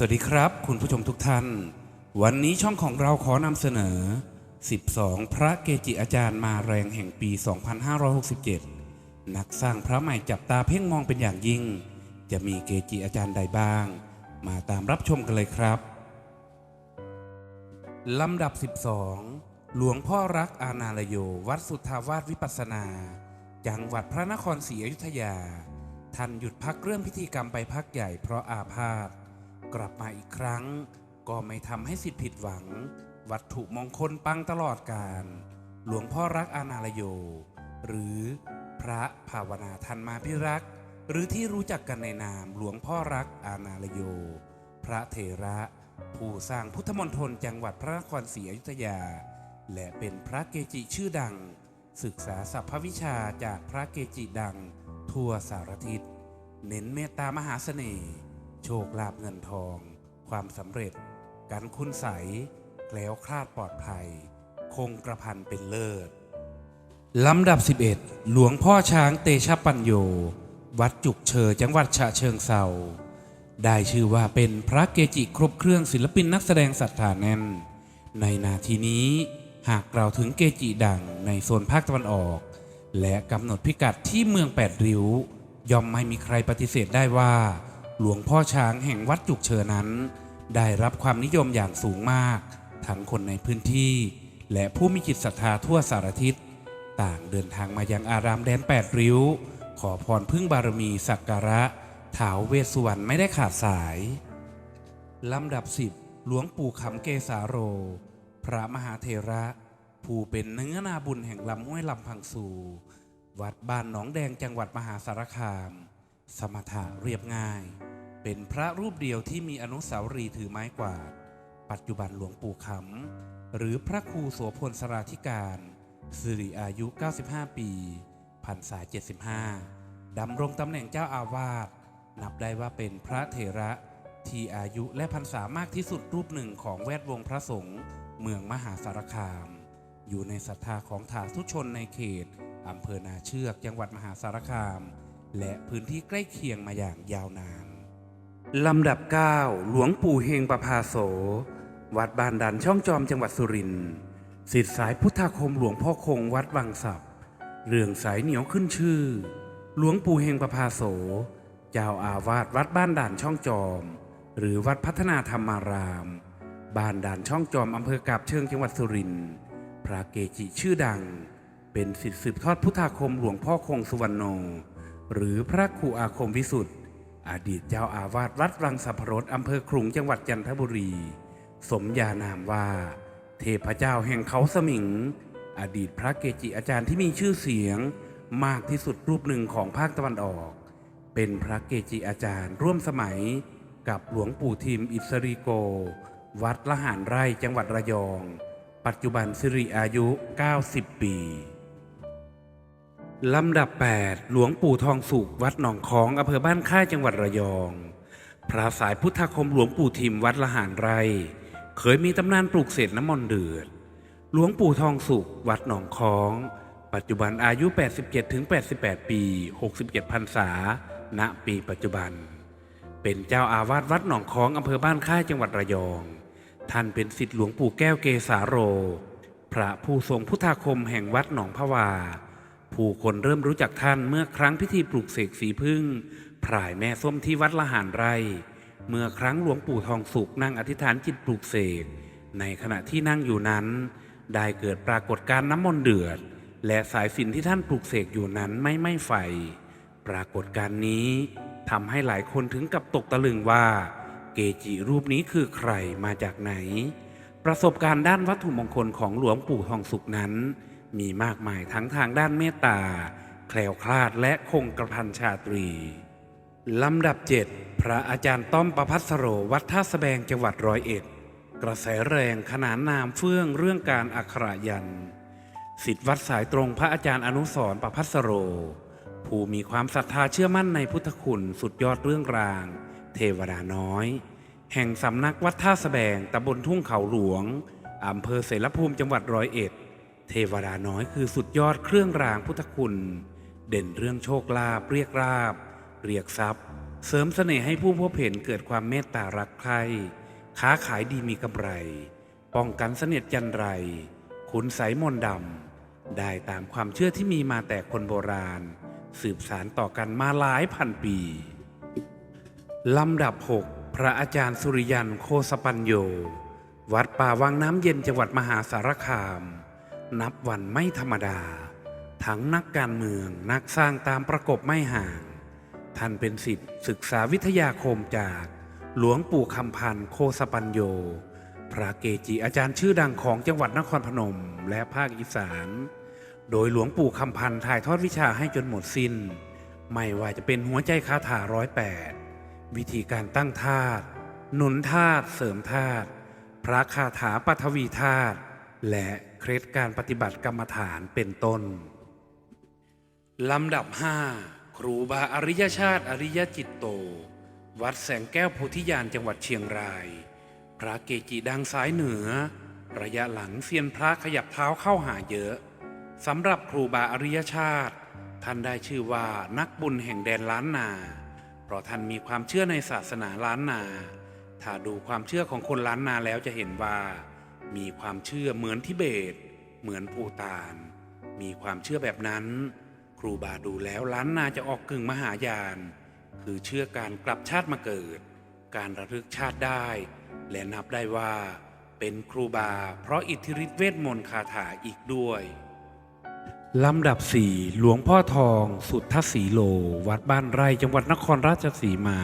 สวัสดีครับ คุณผู้ชมทุกท่าน วันนี้ช่องของเราขอนำเสนอ 12 พระเกจิอาจารย์มาแรงแห่งปี 2567 นักสร้างพระใหม่จับตาเพ่งมองเป็นอย่างยิ่ง จะมีเกจิอาจารย์ใดบ้าง มาตามรับชมกันเลยครับ ลำดับ 12 หลวงพ่อรักอาณาลโย วัดสุทธาวาสวิปัสสนา จังหวัดพระนครศรีอยุธยา ท่านหยุดพักเรื่องพิธีกรรมไปพักใหญ่เพราะอาพาธ กลับมาอีกครั้ง ก็ไม่ทำให้สิทธิผิดหวัง วัตถุมงคลปังตลอดกาลหลวงพ่อรักอาณาลโย หรือพระภาวนาทันมาพิรักษ์ หรือที่รู้จักกันในนามหลวงพ่อรักอาณาลโย พระเถระ ผู้สร้างพุทธมณฑลจังหวัดพระนครศรีอยุธยา และเป็นพระเกจิชื่อดัง ศึกษาสัพพวิชาจากพระเกจิดัง ทั่วสารทิศ เน้นเมตตามหาเสน่ห์ โชคลาภเงินทอง ความสำเร็จ การคุณใสยแล้วคลาดปลอดภัย คงกระพันเป็นเลิศลำดับ 11 หลวงพ่อช้างเตชะปัญโย วัดจุกเชอจังหวัดฉะเชิงเซาได้ชื่อว่าเป็นพระเกจิครบเครื่องศิลปินนักแสดงศรัทธาแน่น ในนาทีนี้หากกล่าวถึงเกจิดังในโซนภาคตะวันออก และกำหนดพิกัดที่เมืองแปดริ้ว ย่อมไม่มีใครปฏิเสธได้ว่า หลวงพ่อช้างแห่งวัดจุกเชอนั้น ได้รับความนิยมอย่างสูงมาก ทั้งคนในพื้นที่ และผู้มีจิตศรัทธาทั่วสารทิศ ต่างเดินทางมายังอารามแดนแปดริ้ว ขอพรพึ่งบารมีสักการะถาวเวสุวรรณไม่ได้ขาดสาย ลำดับสิบหลวงปู่ขำเกสาโร พระมหาเทระ ผู้เป็นเนื้อนาบุญแห่งลำห้วยลำพังสู วัดบ้านหนองแดงจังหวัดมหาสารคาม สมถะเรียบง่าย เป็นพระรูปเดียวที่มีอนุสาวรีย์ถือไม้กวาด ปัจจุบันหลวงปู่ขำ หรือพระครูโสพลสราธิการสิริอายุ 95 ปีพรรษา 75 ดำรงตำแหน่งเจ้าอาวาส นับได้ว่าเป็นพระเถระที่อายุและพรรษามากที่สุดรูปหนึ่งของแวดวงพระสงฆ์เมืองมหาสารคาม อยู่ในศรัทธาของถาทุชนในเขตอำเภอนาเชือกจังหวัดมหาสารคาม และพื้นที่ใกล้เคียงมาอย่างยาวนานลำดับ 9 หลวงปู่เฮงประภาโส วัดบ้านดันช่องจอมจังหวัดสุรินทร์สิทธิสายพุทธาคมหลวงพ่อคงวัดวังสับเรื่องสายเหนียวขึ้นชื่อ หลวงปู่เฮงประภาโส เจ้าอาวาสวัดบ้านด่านช่องจอม หรือวัดพัฒนาธรรมาราม บ้านด่านช่องจอมอำเภอกาบเชิงจังหวัดสุรินทร์พระเกจิชื่อดัง เป็นสิทธิสืบทอดพุทธาคมหลวงพ่อคงสุวรรณโน หรือพระครูอาคมวิสุทธ์อดีตเจ้าอาวาสวัดรังสัพรสอำเภอขลุงจังหวัดจันทบุรี สมญานามว่า เทพเจ้าแห่งเขาสมิง อดีตพระเกจิอาจารย์ที่มีชื่อเสียง มากที่สุดรูปหนึ่งของภาคตะวันออก เป็นพระเกจิอาจารย์ร่วมสมัย กับหลวงปู่ทิมอิสริโก วัดละหารไร่จังหวัดระยอง ปัจจุบันสิริอายุ 90 ปี ลำดับ 8 หลวงปู่ทองสุขวัดหนองคองอำเภอบ้านค่ายจังหวัดระยอง พระสายพุทธาคมหลวงปู่ทิมวัดละหารไร เคยมีตำนานปลูกเสกน้ำมนต์เดือด หลวงปู่ทองสุขวัดหนองคอง ปัจจุบันอายุ 87-88 ปี 67พรรษา ณ ปีปัจจุบัน เป็นเจ้าอาวาสวัดหนองคองอำเภอบ้านค่ายจังหวัดระยอง ท่านเป็นศิษย์หลวงปู่แก้วเกสาโร พระผู้ทรงพุทธาคมแห่งวัดหนองพะวา ผู้คนเริ่มรู้จักท่านเมื่อครั้งพิธีปลูกเสกสีพึ่งพรายแม่ส้มที่วัดละหารไร เมื่อครั้งหลวงปู่ทองสุกนั่งอธิษฐานจิตปลูกเสก ในขณะที่นั่งอยู่นั้น ได้เกิดปรากฏการณ์น้ำมนต์เดือด และสายสินที่ท่านปลูกเสกอยู่นั้นไม่ไหม้ไฟ ปรากฏการนี้ทำให้หลายคนถึงกับตกตะลึงว่า เกจิรูปนี้คือใครมาจากไหน ประสบการณ์ด้านวัตถุมงคลของหลวงปู่ทองสุกนั้น มีมากมายทั้งทางด้านเมตตา แคล้วคลาดและคงกระพันชาตรี ลำดับ7พระอาจารย์ต้อมประพัสโรวัดท่าสแบงจังหวัดร้อยเอ็ด กระแสแรงขนานนามเฟื่องเรื่องการอักขระยันสิทธิวัดสายตรงพระอาจารย์อนุสรประพัสโร ผู้มีความศรัทธาเชื่อมั่นในพุทธคุณสุดยอดเรื่องราง เทวดาน้อย แห่งสำนักวัดท่าสแบงตำบลทุ่งเขาหลวงอำเภอเสรภูมิจังหวัดร้อยเอ็ด เทวดาน้อยคือสุดยอดเครื่องรางพุทธคุณ เด่นเรื่องโชคลาภเรียกราบ เรียกทรัพย์ เสริมเสน่ห์ให้ผู้พบเห็นเกิดความเมตตารักใคร่ค้าขายดีมีกำไร ป้องกันเสนียดจันไร ขุนไสมนดำได้ตามความเชื่อที่มีมาแต่คนโบราณ สืบสารต่อกันมาหลายพันปี ลำดับ 6 พระอาจารย์สุริยันโคสปัญโย วัดป่าวังน้ำเย็นจังหวัดมหาสารคาม นับวันไม่ธรรมดา ทั้งนักการเมืองนักสร้างตามประกบไม่ห่าง ท่านเป็นสิทธิศึกษาวิทยาคมจากหลวงปู่คำพันธ์โคสปัญโย พระเกจิอาจารย์ชื่อดังของจังหวัดนครพนมและภาคอีสาน โดยหลวงปู่คำพันธ์ถ่ายทอดวิชาให้จนหมดสิน้น ไม่ว่าจะเป็นหัวใจคาถาร้อยแปดวิธีการตั้งธาตุหนุนธาตุเสริมธาตุพระคาถาปัทวีธาตุ และเคล็ดการปฏิบัติกรรมฐานเป็นต้น ลำดับ 5 ครูบาอริยชาติอริยจิตโต วัดแสงแก้วโพธิญาณจังหวัดเชียงราย พระเกจิดังสายเหนือ ระยะหลังเซียนพระขยับเท้าเข้าหาเยอะสำหรับครูบาอริยชาติ ท่านได้ชื่อว่านักบุญแห่งแดนล้านนา เพราะท่านมีความเชื่อในศาสนาล้านนา ถ้าดูความเชื่อของคนล้านนาแล้วจะเห็นว่า มีความเชื่อเหมือนทิเบต เหมือนภูตาน มีความเชื่อแบบนั้น ครูบาดูแล้วล้านนาจะออกกึ่งมหายาน คือเชื่อการกลับชาติมาเกิด การระลึกชาติได้ และนับได้ว่า เป็นครูบาเพราะอิทธิฤทธิเวทมนต์คาถาอีกด้วยลำดับสี่หลวงพ่อทอง สุทธสีโล วัดบ้านไร่จังหวัดนครราชสีมา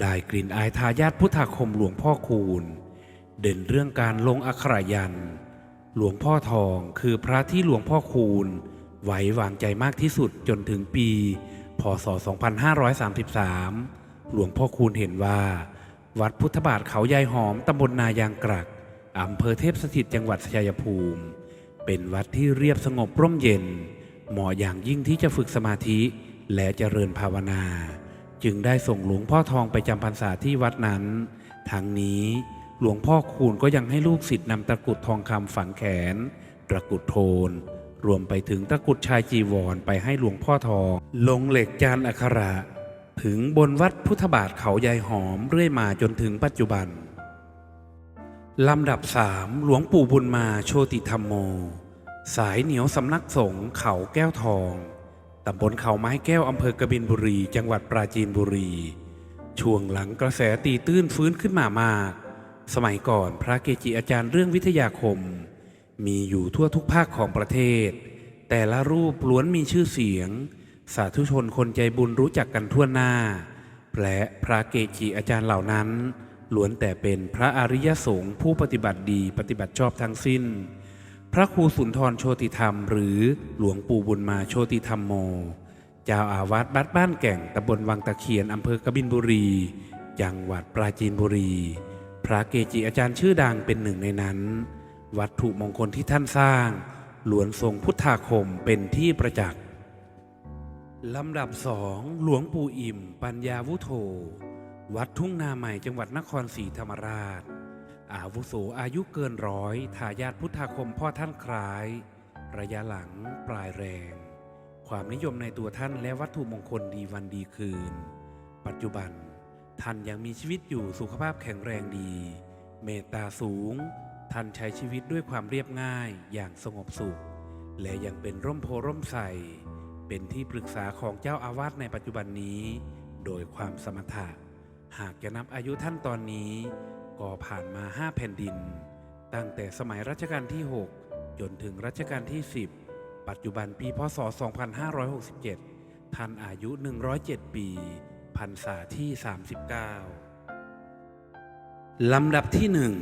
ได้กลิ่นอายทายาทพุทธาคมหลวงพ่อคูณ เด่นเรื่องการลงอักขระยัน หลวงพ่อทองคือพระที่หลวงพ่อคูณ ไว้วางใจมากที่สุดจนถึงปี พศ 2533 หลวงพ่อคูณเห็นว่า วัดพุทธบาทเขายายหอมตำบลนายางกรักอำเภอเทพสถิตจังหวัดชัยภูมิ เป็นวัดที่เรียบสงบร่มเย็น เหมาะอย่างยิ่งที่จะฝึกสมาธิและเจริญภาวนา จึงได้ส่งหลวงพ่อทองไปจำพรรษาที่วัดนั้น ทั้งนี้ หลวงพ่อคูณก็ยังให้ลูกศิษย์นำตะกุดทองคำฝังแขน ตะกุดโทน รวมไปถึงตะกุดชายจีวรไปให้หลวงพ่อทอง ลงเหล็กจานอักขระ ถึงบนวัดพุทธบาทเขายายหอมเรื่อยมาจนถึงปัจจุบัน ลำดับสามหลวงปู่บุญมาโชติธรรมโม สายเหนียวสำนักสงฆ์เขาแก้วทองตำบลเขาไม้แก้วอำเภอกบินบุรี จังหวัดปราจีนบุรี ช่วงหลังกระแสตีตื้นฟื้นขึ้นมามาก สมัยก่อนพระเกจิอาจารย์เรื่องวิทยาคม มีอยู่ทั่วทุกภาคของประเทศ แต่ละรูปล้วนมีชื่อเสียง สาธุชนคนใจบุญรู้จักกันทั่วหน้า และพระเกจิอาจารย์เหล่านั้นล้วนแต่เป็นพระอริยสงฆ์ผู้ปฏิบัติดีปฏิบัติชอบทั้งสิ้น พระครูสุนทรโชติธรรม หรือหลวงปู่บุญมาโชติธรรมโม เจ้าอาวาสบัดบ้านแก่งตำบลวังตะเคียนอำเภอกบินบุรี จังหวัดปราจีนบุรี พระเกจิอาจารย์ชื่อดังเป็นหนึ่งในนั้น วัตถุมงคลที่ท่านสร้างล้วนทรงพุทธาคมเป็นที่ประจักษ์ลำดับสองหลวงปู่อิ่ม ปัญญาวุโธวัดทุ่งนาใหม่จังหวัดนครศรีธรรมราช อาวุโสอายุเกินร้อยทายาทพุทธาคมพ่อท่านคล้าย ระยะหลังปลายแรง ความนิยมในตัวท่านและวัตถุมงคลดีวันดีคืน ปัจจุบัน ท่านยังมีชีวิตอยู่สุขภาพแข็งแรงดี เมตตาสูง ท่านใช้ชีวิตด้วยความเรียบง่ายอย่างสงบสุข และยังเป็นร่มโพร่มใสเป็นที่ปรึกษาของเจ้าอาวาสในปัจจุบันนี้ โดยความสมถะ หากจะนับอายุท่านตอนนี้ ก็ผ่านมาห้าแผ่นดิน ตั้งแต่สมัยรัชกาลที่ 6 จนถึงรัชกาลที่ 10 ปัจจุบันปีพศ 2567 ท่านอายุ 107 ปี พรรษาที่ 39 ลำดับที่หนึ่ง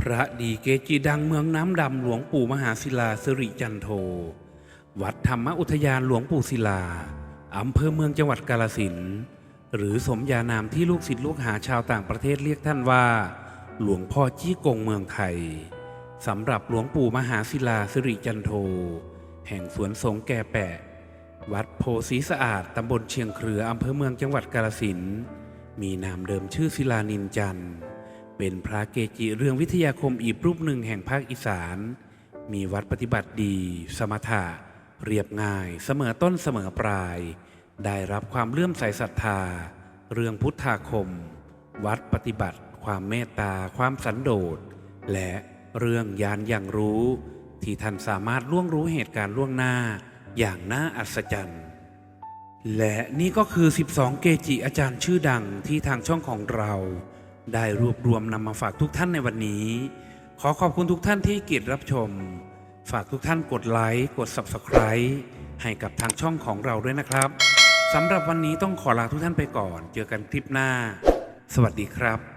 พระดีเกจิดังเมืองน้ำดำหลวงปู่มหาศิลาสิริจันโท วัดธรรมอุทยานหลวงปู่ศิลาอำเภอเมืองจังหวัดกาลสินหรือสมญานามที่ลูกศิษย์ลูกหาชาวต่างประเทศเรียกท่านว่า หลวงพ่อจี้กงเมืองไทยสำหรับหลวงปู่มหาศิลาสิริจันโท แห่งสวนสงฆ์แก่แปะ วัดโพสีสะอาด ตำบลเชียงเครือ อำเภอเมืองจังหวัดกาลสินมีนามเดิมชื่อศิลานินจันทร์ เป็นพระเกจิเรื่องวิทยาคมอีกรูปหนึ่งแห่งภาคอีสาน มีวัดปฏิบัติดี สมถะ เรียบง่าย เสมอต้นเสมอปลาย ได้รับความเลื่อมใสศรัทธา เรื่องพุทธาคม วัดปฏิบัติ ความเมตตา ความสันโดษ และเรื่องยานอย่างรู้ ที่ท่านสามารถล่วงรู้เหตุการณ์ล่วงหน้า อย่างน่าอัศจรรย์ และนี่ก็คือ 12 เกจิอาจารย์ชื่อดังที่ทางช่องของเรา ได้รวบรวมนำมาฝากทุกท่านในวันนี้ ขอขอบคุณทุกท่านที่เกียรติรับชม ฝากทุกท่านกดไลค์กด Subscribe ให้กับทางช่องของเราด้วยนะครับสำหรับวันนี้ต้องขอลาทุกท่านไปก่อน เจอกันคลิปหน้า สวัสดีครับ